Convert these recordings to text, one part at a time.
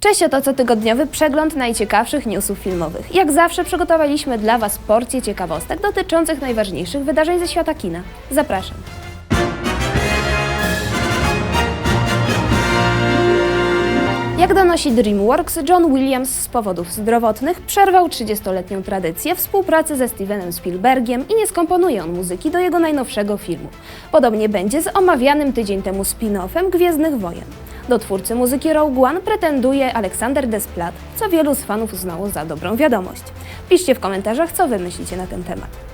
Cześć, oto cotygodniowy przegląd najciekawszych newsów filmowych. Jak zawsze przygotowaliśmy dla Was porcję ciekawostek dotyczących najważniejszych wydarzeń ze świata kina. Zapraszam. Jak donosi DreamWorks, John Williams z powodów zdrowotnych przerwał 30-letnią tradycję współpracy ze Stevenem Spielbergiem i nie skomponuje on muzyki do jego najnowszego filmu. Podobnie będzie z omawianym tydzień temu spin-offem Gwiezdnych Wojen. Do twórcy muzyki Rogue One pretenduje Aleksander Desplat, co wielu z fanów uznało za dobrą wiadomość. Piszcie w komentarzach, co wy myślicie na ten temat.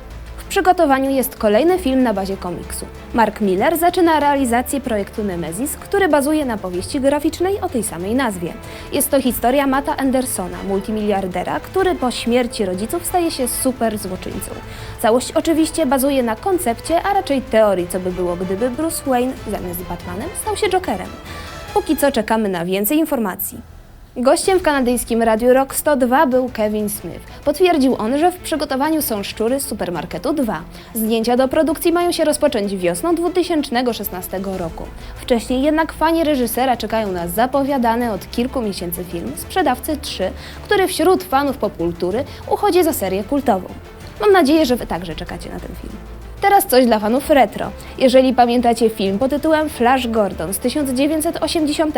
Przygotowaniu jest kolejny film na bazie komiksu. Mark Miller zaczyna realizację projektu Nemesis, który bazuje na powieści graficznej o tej samej nazwie. Jest to historia Mata Andersona, multimiliardera, który po śmierci rodziców staje się super złoczyńcą. Całość oczywiście bazuje na koncepcie, a raczej teorii, co by było, gdyby Bruce Wayne zamiast Batmanem stał się Jokerem. Póki co czekamy na więcej informacji. Gościem w kanadyjskim Radiu Rock 102 był Kevin Smith. Potwierdził on, że w przygotowaniu są szczury z Supermarketu 2. Zdjęcia do produkcji mają się rozpocząć wiosną 2016 roku. Wcześniej jednak fani reżysera czekają na zapowiadany od kilku miesięcy film Sprzedawcy 3, który wśród fanów popkultury uchodzi za serię kultową. Mam nadzieję, że Wy także czekacie na ten film. Teraz coś dla fanów retro. Jeżeli pamiętacie film pod tytułem Flash Gordon z 1980,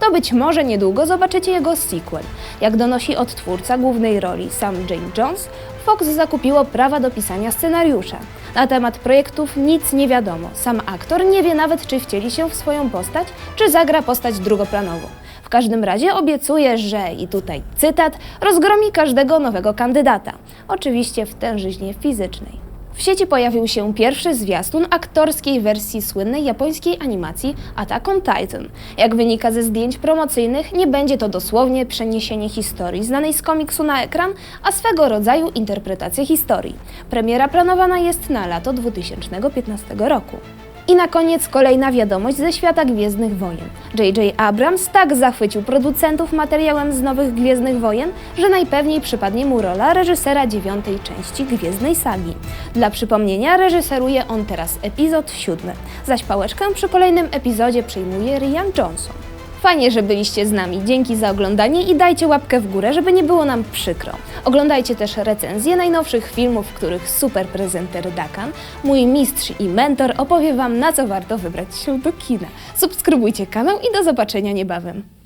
to być może niedługo zobaczycie jego sequel. Jak donosi odtwórca głównej roli Sam Jane Jones, Fox zakupiło prawa do pisania scenariusza. Na temat projektów nic nie wiadomo. Sam aktor nie wie nawet, czy wcieli się w swoją postać, czy zagra postać drugoplanową. W każdym razie obiecuje, że, i tutaj cytat, rozgromi każdego nowego kandydata. Oczywiście w tężyźnie fizycznej. W sieci pojawił się pierwszy zwiastun aktorskiej wersji słynnej japońskiej animacji Attack on Titan. Jak wynika ze zdjęć promocyjnych, nie będzie to dosłownie przeniesienie historii znanej z komiksu na ekran, a swego rodzaju interpretacja historii. Premiera planowana jest na lato 2015 roku. I na koniec kolejna wiadomość ze świata Gwiezdnych Wojen. J.J. Abrams tak zachwycił producentów materiałem z nowych Gwiezdnych Wojen, że najpewniej przypadnie mu rola reżysera dziewiątej części Gwiezdnej Sagi. Dla przypomnienia reżyseruje on teraz epizod siódmy, zaś pałeczkę przy kolejnym epizodzie przyjmuje Rian Johnson. Fajnie, że byliście z nami. Dzięki za oglądanie i dajcie łapkę w górę, żeby nie było nam przykro. Oglądajcie też recenzje najnowszych filmów, w których super prezenter Dakan, mój mistrz i mentor opowie Wam, na co warto wybrać się do kina. Subskrybujcie kanał i do zobaczenia niebawem.